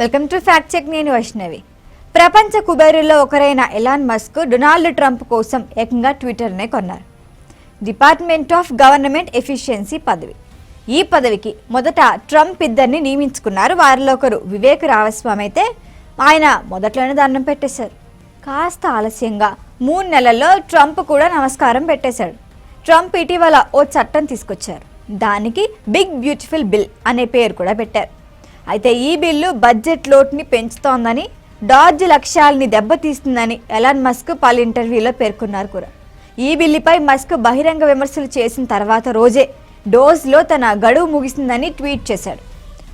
Welcome to fact check నేను వైష్ణవి. ప్రపంచ కుబేరుల్లో ఒకరైన ఎలాన్ మస్క్ డొనాల్డ్ ట్రంప్ కోసం ఏకంగా ట్విట్టర్నే కొన్నారు. డిపార్ట్మెంట్ ఆఫ్ గవర్నమెంట్ ఎఫిషియన్సీ పదవి. ఈ పదవికి మొదట ట్రంప్ ఇద్దరిని నియమించుకున్నారు. వారిలో ఒకరు వివేక్ రామస్వామి అయితే ఆయన మొదట్లోనే దండం పెట్టేశారు. కాస్త ఆలస్యంగా మూడు నెలల్లో ట్రంప్ కూడా నమస్కారం పెట్టేశాడు. ట్రంప్ ఇటీవల ఓ చట్టం తీసుకొచ్చారు. దానికి బిగ్ బ్యూటిఫుల్ బిల్ అనే పేరు కూడా పెట్టారు. అయితే ఈ బిల్లు బడ్జెట్ లోటుని పెంచుతోందని డార్జ్ లక్ష్యాల్ని దెబ్బతీస్తుందని ఎలాన్ మస్క్ పలు ఇంటర్వ్యూలో పేర్కొన్నారు కూడా. ఈ బిల్లుపై మస్క్ బహిరంగ విమర్శలు చేసిన తర్వాత రోజే డోస్లో తన గడువు ముగిసిందని ట్వీట్ చేశాడు.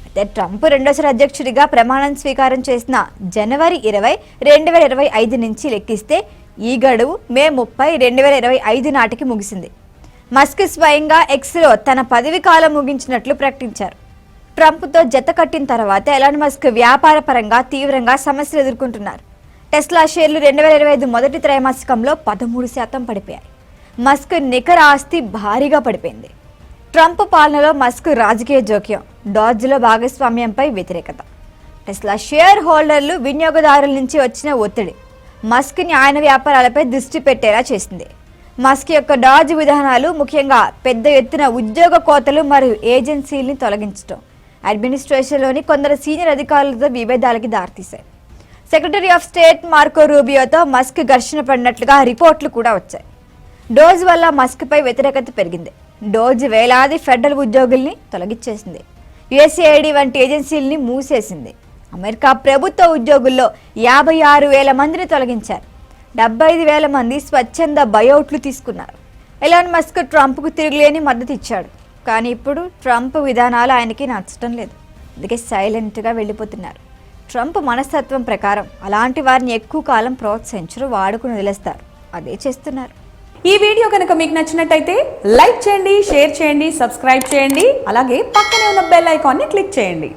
అయితే ట్రంప్ రెండోసారి అధ్యక్షుడిగా ప్రమాణం స్వీకారం చేసిన జనవరి ఇరవై రెండు వేల ఇరవై ఐదు నుంచి లెక్కిస్తే ఈ గడువు మే ముప్పై రెండు వేల ఇరవై ఐదు నాటికి ముగిసింది. మస్క్ స్వయంగా ఎక్స్లో తన పదవి కాలం ముగించినట్లు ప్రకటించారు. ట్రంప్తో జత కట్టిన తర్వాత ఎలాన్ మస్క్ వ్యాపార పరంగా తీవ్రంగా సమస్యలు ఎదుర్కొంటున్నారు. టెస్లా షేర్లు రెండు వేల ఇరవై ఐదు మొదటి త్రైమాసికంలో పదమూడు శాతం పడిపోయాయి. మస్క్ నికర ఆస్తి భారీగా పడిపోయింది. ట్రంప్ పాలనలో మస్క్ రాజకీయ జోక్యం డాజ్లో భాగస్వామ్యంపై వ్యతిరేకత. టెస్లా షేర్ హోల్డర్లు వినియోగదారుల నుంచి వచ్చిన ఒత్తిడి మస్క్ని ఆయన వ్యాపారాలపై దృష్టి పెట్టేలా చేసింది. మస్క్ యొక్క డాజ్ విధానాలు ముఖ్యంగా పెద్ద ఎత్తున ఉద్యోగ కోతలు మరియు ఏజెన్సీల్ని తొలగించడం అడ్మినిస్ట్రేషన్లోని కొందరు సీనియర్ అధికారులతో విభేదాలకి దారితీశాయి. సెక్రటరీ ఆఫ్ స్టేట్ మార్కో రూబియోతో మస్క్ ఘర్షణ పడినట్లుగా రిపోర్ట్లు కూడా వచ్చాయి. డోజ్ వల్ల మస్క్పై వ్యతిరేకత పెరిగింది. డోజ్ వేలాది ఫెడరల్ ఉద్యోగుల్ని తొలగించేసింది. యుఎస్ఏఐడి వంటి ఏజెన్సీల్ని మూసేసింది. అమెరికా ప్రభుత్వ ఉద్యోగుల్లో యాభై ఆరు వేల మందిని తొలగించారు. డెబ్బై ఐదు వేల మంది స్వచ్ఛంద బయౌట్లు తీసుకున్నారు. ఎలాన్ మస్క్ ట్రంప్కు తిరుగులేని మద్దతు ఇచ్చాడు కానీ ఇప్పుడు ట్రంప్ విధానాలు ఆయనకి నచ్చటం లేదు. అందుకే సైలెంట్గా వెళ్ళిపోతున్నారు. ట్రంప్ మనస్తత్వం ప్రకారం అలాంటి వారిని ఎక్కువ కాలం ప్రోత్సహించరు వాడుకుని వదిలేస్తారు. అదే చేస్తున్నారు. ఈ వీడియో కనుక మీకు నచ్చినట్టయితే లైక్ చేయండి షేర్ చేయండి సబ్స్క్రైబ్ చేయండి. అలాగే పక్కనే ఉన్న బెల్ ఐకాన్ని క్లిక్ చేయండి.